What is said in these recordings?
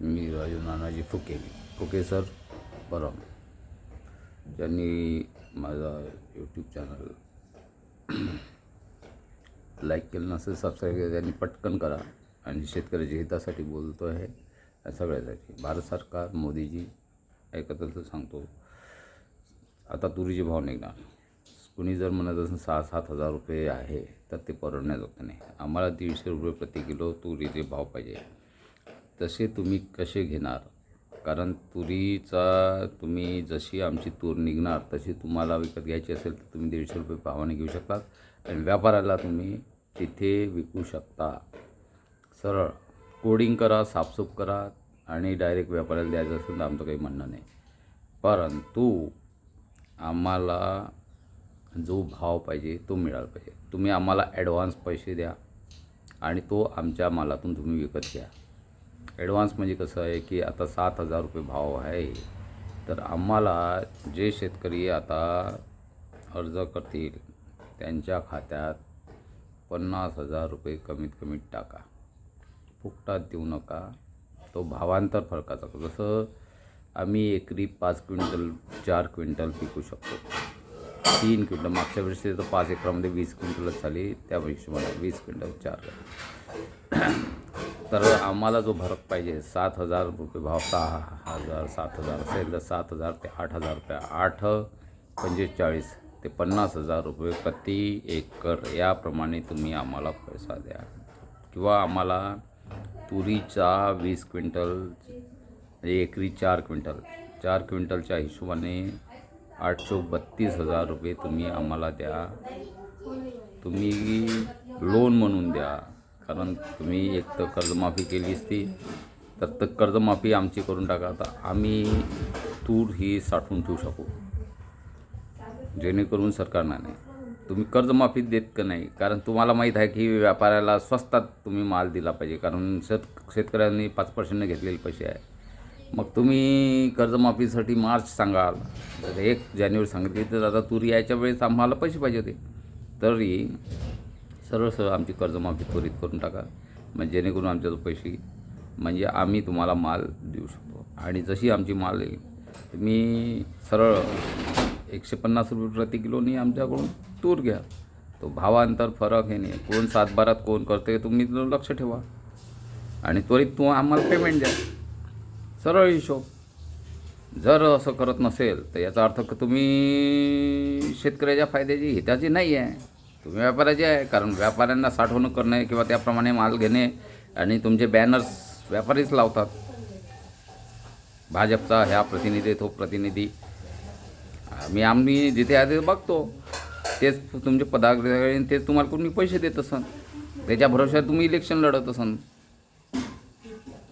मी Raju Nanaji Phuke. Phuke sir परम. ज्यांनी माझा यूट्यूब चॅनल लाईक केलं नसेल सबस्क्राईब केलं त्यांनी पटकन करा. आणि शेतकऱ्याच्या हितासाठी बोलतो आहे सगळ्यासाठी. भारत सरकार मोदीजी ऐकत तर सांगतो. आता तुरीचे भाव निघणार. कुणी जर म्हणत असेल सहा सात हजार रुपये आहे तर ते परवडण्याजोगं नाही. आम्हाला दीडशे रुपये प्रति किलो तुरीचे भाव पाहिजे. तसे तुम्ही कसे घेणार? कारण तुरीचा तुम्ही जशी आमची तूर निघणार तशी तुम्हाला विकत घ्यायची असेल तर तुम्ही दीडशे रुपये भावाने घेऊ शकतात. आणि व्यापाऱ्याला तुम्ही तिथे विकू शकता. सरळ. कोडिंग करा साफसूफ करा आणि डायरेक्ट व्यापाऱ्याला द्यायचं असेल तर आमचं काही म्हणणं नाही. परंतु आम्हाला जो भाव पाहिजे तो मिळाला पाहिजे. तुम्ही आम्हाला ॲडव्हान्स पैसे द्या आणि तो आमच्या मालातून तुम्ही विकत घ्या. ॲडव्हान्स म्हणजे कसं आहे की आता सात हजार रुपये भाव आहे तर आम्हाला जे शेतकरी आता अर्ज करतील त्यांच्या खात्यात पन्नास हजार रुपये कमीत कमी टाका. फुकटात देऊ नका. तो भावांतर फरकाचा जसं आम्ही एकरी पाच क्विंटल चार क्विंटल पिकू शकतो. तीन क्विंटल मागच्या वर्षी तर पाच एकरामध्ये वीस क्विंटलच झाली त्या हिशोबाने वीस क्विंटल चार. तर आम्हाला जो फरक पाहिजे सात हजार रुपये भाव सहा हजार सात हजार असेल तर सात हजार ते आठ हजार रुपये आठ पंचेचाळीस ते पन्नास हजार रुपये प्रति एकर याप्रमाणे तुम्ही आम्हाला पैसा द्या. किंवा आम्हाला तुरीचा वीस क्विंटल म्हणजे एकरी चार क्विंटल चार क्विंटलच्या हिशोबाने आठशे बत्तीस हजार रुपये तुम्ही आम्हाला द्या. तुम्ही लोन म्हणून द्या. कारण तुम्ही एक तर कर्जमाफी केली असती तर तर कर्जमाफी आमची करून टाका. तर आम्ही तूर ही साठवून ठेवू शकू. जेणेकरून सरकारना नाही तुम्ही कर्जमाफी देत का नाही? कारण तुम्हाला माहीत आहे की व्यापाऱ्याला स्वस्तात तुम्ही माल दिला पाहिजे कारण शेत शेतकऱ्यांनी पाच पर्सेंटने घेतलेले पैसे आहे. मग तुम्ही कर्जमाफीसाठी मार्च सांगाल. तर एक जानेवारी सांगितली तर आता तूर यायच्या वेळेस आम्हाला पैसे पाहिजे होते. तरी सरळ सरळ आमची कर्जमाफी त्वरित करून टाका. म्हणजे जेणेकरून आमच्या पैसे म्हणजे आम्ही तुम्हाला माल देऊ शकतो. आणि जशी आमची माल येईल तुम्ही सरळ एकशे पन्नास रुपये प्रति किलोनी आमच्याकडून तूर घ्या. तो भावांतर फरक हे नाही. कोण सातबारात कोण करते तुम्ही लक्ष ठेवा. आणि त्वरित तू आम्हाला पेमेंट द्या. सरळ हिशोब. जर असं करत नसेल तर याचा अर्थ तुम्ही शेतकऱ्याच्या फायद्याची हिताची नाही आहे तुम्ही व्यापाराचे आहे कारण व्यापाऱ्यांना साठवणूक करणे किंवा त्याप्रमाणे माल घेणे आणि तुमचे बॅनर्स व्यापारीच लावतात. भाजपचा ह्या प्रतिनिधी तो प्रतिनिधी. आम्ही आम्ही जिथे आहे तिथे बघतो. तेच तुमचे पदाधिकारी तेच तुम्हाला कोणी पैसे देत असन. त्याच्या भरोश्यावर तुम्ही इलेक्शन लढत असन.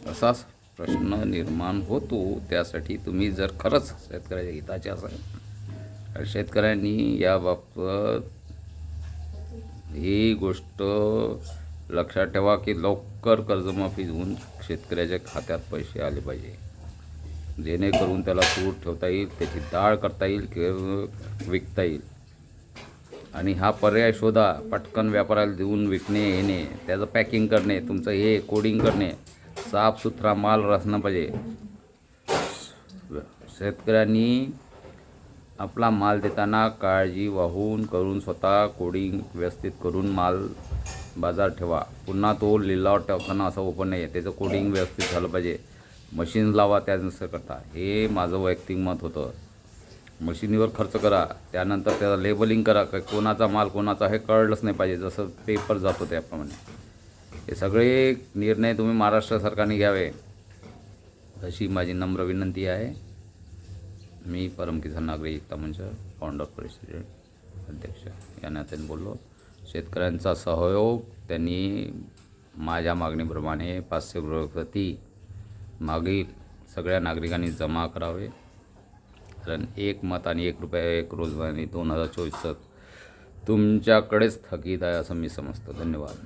असाच प्रश्न निर्माण होतो. त्यासाठी तुम्ही जर खरंच शेतकऱ्याच्या हिताचे असाल. शेतकऱ्यांनी याबाबत ही गोष्ट लक्षात ठेवा की लवकर कर्जमाफी होऊन शेतकऱ्याच्या खात्यात पैसे आले पाहिजे. जेणेकरून त्याला तूर ठेवता येईल त्याची डाळ करता येईल किंवा विकता येईल. आणि हा पर्याय शोधा पटकन व्यापाऱ्याला देऊन विकणे येणे त्याचं पॅकिंग करणे तुमचं हे कोडिंग करणे साफसुथरा माल रचणं पाहिजे. शेतकऱ्यांनी आपला माल देताना काळजी वाहून करून स्वतः कोडिंग व्यवस्थित करून माल बाजार ठेवा. पुन्हा तो लिलाव ठेवताना असं ओपन नाही आहे त्याचं कोडिंग व्यवस्थित झालं पाहिजे. मशीन लावा त्यानुसार करता हे माझं वैयक्तिक मत होतं. मशिनीवर खर्च करा. त्यानंतर त्याचं लेबलिंग करा. का कोणाचा माल कोणाचा हे कळलंच नाही पाहिजे. जसं पेपर जातो त्याप्रमाणे. हे सगळे निर्णय तुम्ही महाराष्ट्र सरकारने घ्यावे. अशी माझी नम्र विनंती आहे. मी परम किसान नागरी एकता मंच फाउंडर प्रेसिडेंट अध्यक्ष. या नात्याने बोललो. शेतकऱ्यांचा सहयोग त्यांनी माझ्या मागणीप्रमाणे पाचशे रुपये प्रति मागील सगळ्या नागरिकांनी जमा करावे. कारण एक मत आणि एक रुपया एक रोजगार आणि दोन हजार चोवीसचं तुमच्याकडेच थकीत आहे असं मी समजतो. धन्यवाद.